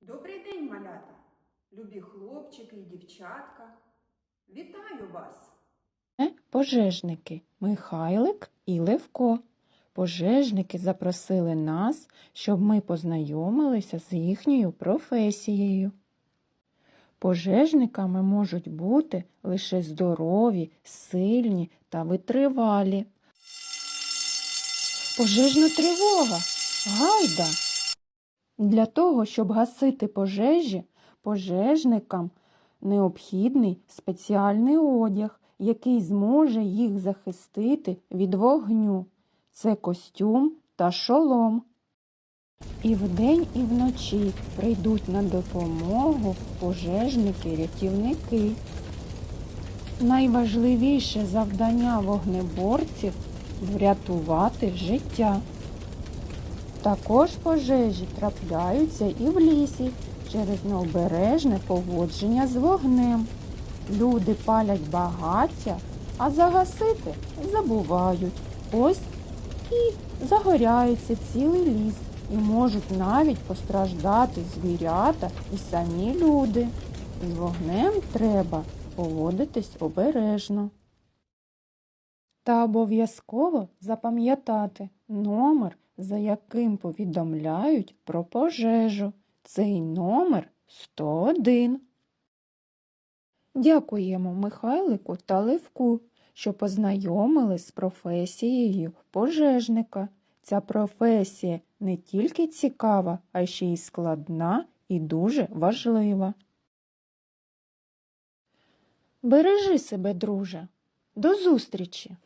Добрий день, малята, любі хлопчики і дівчатка. Вітаю вас! Пожежники Михайлик і Левко. Пожежники запросили нас, щоб ми познайомилися з їхньою професією. Пожежниками можуть бути лише здорові, сильні та витривалі. Пожежна тривога. Гайда! Для того, щоб гасити пожежі, пожежникам необхідний спеціальний одяг, який зможе їх захистити від вогню. Це костюм та шолом. І вдень, і вночі прийдуть на допомогу пожежники-рятівники. Найважливіше завдання вогнеборців врятувати життя. Також пожежі трапляються і в лісі через необережне поводження з вогнем. Люди палять багаття, а загасити забувають. Ось і загоряється цілий ліс, і можуть навіть постраждати звірята і самі люди. З вогнем треба поводитись обережно. Та обов'язково запам'ятати номер, за яким повідомляють про пожежу. Цей номер 101. Дякуємо Михайлику та Левку, що познайомили з професією пожежника. Ця професія не тільки цікава, а ще й складна і дуже важлива. Бережи себе, друже. До зустрічі!